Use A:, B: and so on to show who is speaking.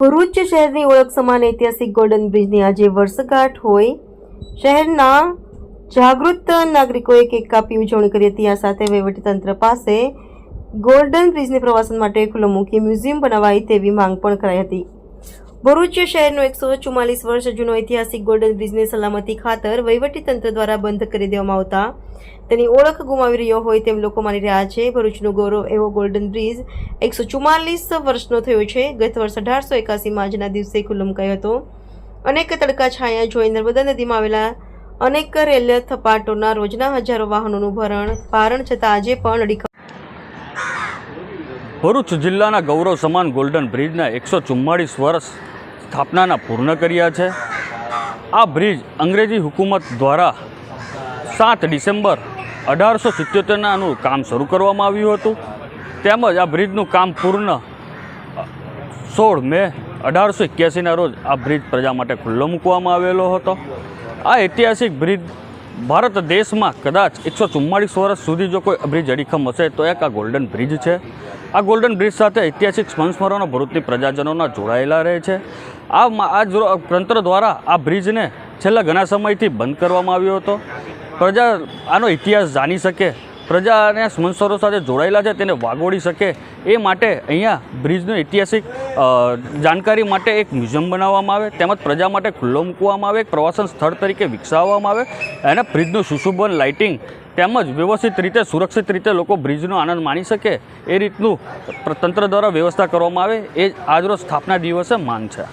A: ભરૂચ શહેરની ઓળખ સમાન ઐતિહાસિક ગોલ્ડન બ્રિજની આજે વર્ષગાંઠ હોય. શહેરના જાગૃત નાગરિકોએ કેક કાપી ઉજવણી કરી હતી. આ સાથે વહીવટીતંત્ર પાસે ગોલ્ડન બ્રિજને પ્રવાસન માટે ખુલ્લો મૂકી મ્યુઝિયમ બનાવાય તેવી માંગ પણ કરાઈ હતી. ભરૂચ શહેરનો એકસો ચુમ્માલીસ વર્ષ જૂનો ઐતિહાસિક ગોલ્ડન બ્રિજને સલામતી ખાતર વહીવટીતંત્ર દ્વારા બંધ કરી દેવામાં આવતા. તેની ઓળખ ગુમાવી રહ્યો હોય તેમ લોકો માની રહ્યા છે. ભરૂચનો ગૌરવ એવો ગોલ્ડન બ્રિજ એકસો ચુમ્માલીસ વર્ષનો થયો છે. ગત વર્ષ અઢારસો એકાસીમાં આજના દિવસે ખુલ્લો મુકાયો હતો. અનેક તડકા છાયા જોઈ નર્મદા નદીમાં આવેલા અનેક રેલ થપાટોના રોજના હજારો વાહનોનું ભરણ, ભારણ છતાં આજે પણ અડીખમ
B: ભરૂચ જિલ્લાના ગૌરવ સમાન ગોલ્ડન બ્રિજના એકસો ચુમ્માળીસ વર્ષ સ્થાપનાના પૂર્ણ કર્યા છે. આ બ્રિજ અંગ્રેજી હુકુમત દ્વારા સાત ડિસેમ્બર અઢારસો સિત્યોતેરનાનું કામ શરૂ કરવામાં આવ્યું હતું. તેમજ આ બ્રિજનું કામ પૂર્ણ સોળ મે અઢારસો એક્યાસીના રોજ આ બ્રિજ પ્રજા માટે ખુલ્લો મૂકવામાં આવેલો હતો. આ ઐતિહાસિક બ્રિજ ભારત દેશમાં કદાચ એકસો ચુમ્માળીસ વર્ષ સુધી જો કોઈ બ્રિજ અડીખમ હશે તો એક આ ગોલ્ડન બ્રિજ છે. આ ગોલ્ડન બ્રિજ સાથે ઐતિહાસિક સંસ્મરણો ભરૂચની પ્રજાજનોના જોડાયેલા રહે છે. આ આ તંત્ર દ્વારા આ બ્રિજને છેલ્લા ઘણા સમયથી બંધ કરવામાં આવ્યો હતો. પ્રજા આનો ઇતિહાસ જાણી શકે પ્રજાને સંસ્મરો સાથે જોડાયેલા છે, તેને વાગોળી શકે એ માટે અહીંયા બ્રિજનું ઐતિહાસિક જાણકારી માટે એક મ્યુઝિયમ બનાવવામાં આવે, તેમજ પ્રજા માટે ખુલ્લો મૂકવામાં આવે, એક પ્રવાસન સ્થળ તરીકે વિકસાવવામાં આવે, અને બ્રિજનું સુશોભન લાઇટિંગ તેમજ વ્યવસ્થિત રીતે, સુરક્ષિત રીતે લોકો બ્રિજનો આનંદ માણી શકે એ રીતનું તંત્ર દ્વારા વ્યવસ્થા કરવામાં આવે, એ આજરોજ સ્થાપના દિવસે માંગ છે.